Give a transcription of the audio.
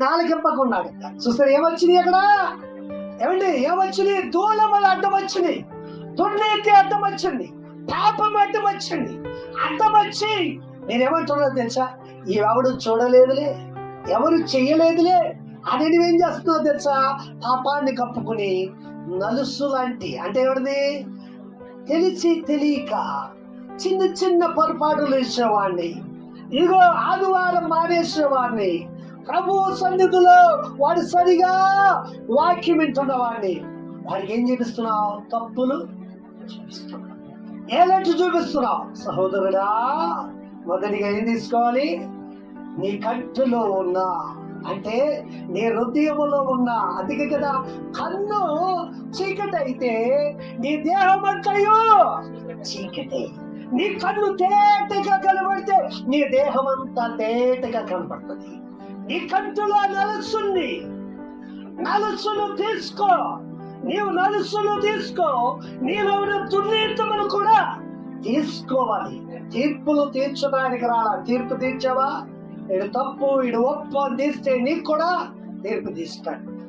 నాలుగింపకున్నాడు. చూస్తారు ఏమొచ్చింది అక్కడ? ఏమండి ఏమొచ్చింది దూలములు అడ్డం వచ్చింది దుర్నీతి అడ్డం వచ్చింది పాపం అడ్డం వచ్చింది అడ్డం వచ్చి నేనేమంటున్నా తెలుసా? ఎవడు చూడలేదులే. ఎవరు చెయ్యలేదులే. అని నువ్వేం చేస్తున్నావు తెలుసా? పాపాన్ని కప్పుకుని నలుసు లాంటి అంటే ఎవరిది? తెలిసి తెలియక చిన్న చిన్న పొరపాటులు ఇచ్చేవాడిని ఇదిగో ఆదివారం మానేసేవాడిని. ప్రభు సన్నిధిలో వాడు సరిగా వాక్యం వింటున్నవాడిని వాడికి ఏం చూపిస్తున్నావు? తప్పులు చూపిస్తున్నావు. ఏలట్టు చూపిస్తున్నావు. సహోదరుడా మొదటిగా ఏం తీసుకోవాలి? నీ కట్టులో ఉన్న అంటే నీ హృదయములో ఉన్న అందుకే కదా కన్ను చీకటి అయితే నీ దేహం అంతయు చీకటి. నీ కన్ను తేటగా కనబడితే నీ దేహం అంతా తేటగా కనబడుతుంది. ఈ కంటిలో నలుసుంది. నలుసును తీసుకో. నీవు నలుసును తీసుకో. నీలో ఉన్న దుర్నీతమును కూడా తీసుకోవాలి. తీర్పులు తీర్చడానికి రాలా. తీర్పు తీర్చావా? ఇడు తప్పు ఇడు ఒప్పు అని తీస్తే నీకు కూడా తీర్పు తీస్తాడు.